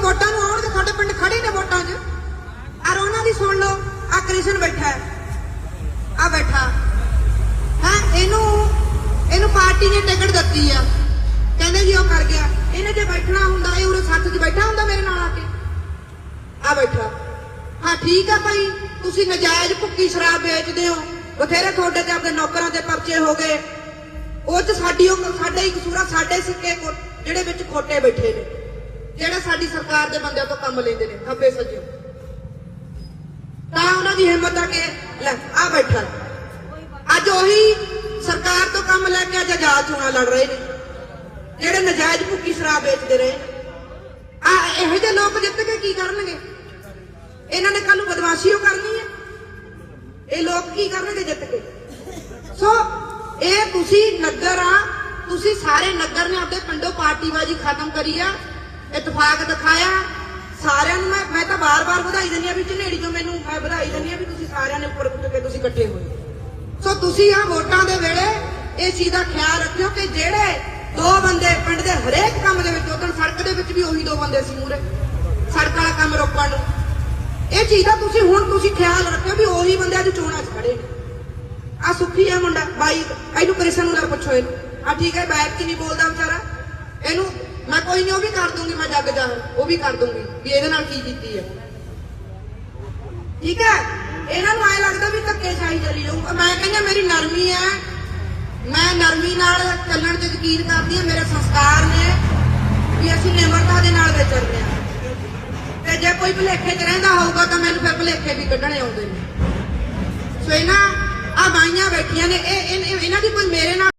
ਵੋਟਾਂ ਨੂੰ ਆਉਣਗੇ ਤੁਹਾਡੇ ਪਿੰਡ ਖੜੇ ਨੇ ਵੋਟਾਂ 'ਚ। ਔਰ ਉਹਨਾਂ ਦੀ ਸੁਣ ਲਓ ਆ ਕ੍ਰਿਸ਼ਨ ਬੈਠਾ ਹੈ। ਆ ਬੈਠਾ। ਹਾਂ, ਇਹਨੂੰ ਇਹਨੂੰ ਪਾਰਟੀ ਨੇ ਟਿਕਟ ਦਿੱਤੀ ਆ। ਕਹਿੰਦੇ ਜੀ ਉਹ ਕਰ ਗਿਆ। ਇਹਨੇ ਜੇ ਬੈਠਣਾ ਹੁੰਦਾ, ਇਹ ਉਰੇ ਸੱਥ 'ਚ ਬੈਠਾ ਹੁੰਦਾ ਮੇਰੇ ਨਾਲ ਆ ਕੇ। ਆ ਬੈਠਾ। ਹਾਂ, ਠੀਕ ਆ ਭਾਈ। ਤੁਸੀਂ ਨਜਾਇਜ਼ ਭੁੱਕੀ ਸ਼ਰਾਬ ਵੇਚਦੇ ਹੋ। ਬਥੇਰੇ ਤੁਹਾਡੇ ਤੇ ਆਪਣੇ ਨੌਕਰਾਂ ਦੇ ਪਰਚੇ ਹੋ ਗਏ। ਉਹ ਚ ਸਾਡੀ ਉਹ ਸਾਡੇ ਹੀ ਕਸੂਰ ਸਾਡੇ ਸਿੱਕੇ ਜਿਹੜੇ ਵਿੱਚ ਖੋਟੇ ਬੈਠੇ ਨੇ। ਜਿਹੜੇ ਸਾਡੀ ਸਰਕਾਰ ਦੇ ਬੰਦਿਆਂ ਤੋਂ ਕੰਮ ਲੈਂਦੇ ਨੇ, ਖੱਬੇ ਸੱਜੇ। ਤਾਂ ਉਹਨਾਂ ਦੀ ਹਿੰਮਤ ਆ ਕੇ ਲੈ ਆ ਬੈਠਾ ਅੱਜ ਉਹੀ ਸਰਕਾਰ ਤੋਂ ਕੰਮ ਲੈ ਕੇ ਅੱਜ ਆਜ਼ਾਦ ਚੋਣਾਂ ਲੜ ਰਹੇ ਨੇ। ਜਿਹੜੇ ਨਜਾਇਜ਼ ਭੁੱਕੀ ਸ਼ਰਾਬ ਵੇਚਦੇ ਰਹੇ ਆ ਇਹੋ ਜਿਹੇ ਲੋਕ ਜਿੱਤ ਕੇ ਕੀ ਕਰਨਗੇ? ਇਹਨਾਂ ਨੇ ਕੱਲ ਨੂੰ ਬਦਮਾਸ਼ੀ ਓ ਕਰਨੀ ਹੈ। ਇਹ ਲੋਕ ਕੀ ਕਰਨਗੇ ਜਿੱਤ ਕੇ? ਸੋ, ਇਹ ਤੁਸੀਂ ਨਗਰ ਆ, ਤੁਸੀਂ ਸਾਰੇ ਨਗਰ ਨੇ ਆਪਣੇ ਪਿੰਡੋਂ ਪਾਰਟੀਬਾਜ਼ੀ ਖਤਮ ਕਰੀ ਆ। ਇਤਫਾਕ ਦਿਖਾਇਆ। ਸਾਰਿਆਂ ਨੂੰ ਮੈਂ ਮੈਂ ਤਾਂ ਬਾਰ-ਬਾਰ ਵਧਾਈ ਦਿੰਦੀ ਆ ਵੀ ਝਨੇੜੀ ਤੋਂ ਮੈਨੂੰ ਮੈਂ ਵਧਾਈ ਦਿੰਦੀ ਆ ਵੀ ਤੁਸੀਂ ਸਾਰਿਆਂ ਨੇ ਉੱਪਰ ਉੱਠ ਕੇ ਤੁਸੀਂ ਇਕੱਠੇ ਹੋਏ। ਸੋ ਤੁਸੀਂ ਆ ਵੋਟਾਂ ਦੇ ਵੇਲੇ ਇਹ ਚੀਜ਼ ਦਾ ਖਿਆਲ ਰੱਖਿਓ ਕਿ ਜਿਹੜੇ ਦੋ ਬੰਦੇ ਪਿੰਡ ਦੇ ਹਰੇਕ ਕੰਮ ਦੇ ਵਿੱਚ ਉਦੋਂ ਸੜਕ ਦੇ ਵਿੱਚ ਵੀ ਉਹੀ ਦੋ ਬੰਦੇ ਸੀ ਮੂਰੇ ਸੜਕ ਵਾਲਾ ਕੰਮ ਰੋਕਣ ਨੂੰ। ਇਹ ਚੀਜ਼ ਦਾ ਤੁਸੀਂ ਹੁਣ ਤੁਸੀਂ ਖਿਆਲ ਰੱਖਿਓ ਵੀ ਉਹੀ ਬੰਦੇ ਅੱਜ ਚੋਣਾਂ 'ਚ ਖੜੇ ਨੇ। ਆ ਸੁਖੀ ਆ ਮੁੰਡਾ, ਬਾਈ, ਇਹਨੂੰ ਕ੍ਰਿਸ਼ਨ ਨੂੰ ਨਾਲ ਪੁੱਛੋ ਇਹਨੂੰ। ਆ ਠੀਕ ਹੈ, ਬੈਠ ਚ ਨਹੀਂ ਬੋਲਦਾ ਵਿਚਾਰਾ। ਇਹਨੂੰ ਮੈਂ ਕੋਈ ਨਹੀਂ, ਉਹ ਵੀ ਕਰ ਦੂੰਗੀ, ਮੈਂ ਜੱਗ ਜਾਹਰ ਉਹ ਵੀ ਕਰ ਦੂੰਗੀ, ਵੀ ਇਹਦੇ ਨਾਲ ਕੀ ਕੀਤੀ ਹੈ। ਠੀਕ ਹੈ? ਇਹਨਾਂ ਨੂੰ ਐ ਲੱਗਦਾ ਵੀ ਧੱਕੇ ਸ਼ਾਹੀ ਚਲੀ ਜਾਊ। ਮੈਂ ਕਹਿੰਦਾ ਮੇਰੀ ਨਰਮੀ ਹੈ। ਮੈਂ ਨਰਮੀ ਨਾਲ ਚੱਲਣ ਤੇ ਯਕੀਨ ਕਰਦੀ ਹਾਂ ਮੇਰੇ ਸੰਸਕਾਰ ਨੇ ਵੀ ਅਸੀਂ ਨਿਮਰਤਾ ਦੇ ਨਾਲ ਵਿਚਰਦੇ ਹਾਂ। ਤੇ ਜੇ ਕੋਈ ਭੁਲੇਖੇ 'ਚ ਰਹਿੰਦਾ ਹੋਊਗਾ, ਤਾਂ ਮੈਨੂੰ ਫਿਰ ਭੁਲੇਖੇ ਵੀ ਕੱਢਣੇ ਆਉਂਦੇ ਨੇ। ਸੋ ਇਹਨਾਂ ਆ ਬਾਈਆਂ ਬੈਠੀਆਂ ਨੇ। ਇਹ, ਇਹ- ਇਹਨਾਂ ਦੀ ਕੋਈ ਮੇਰੇ ਨਾਲ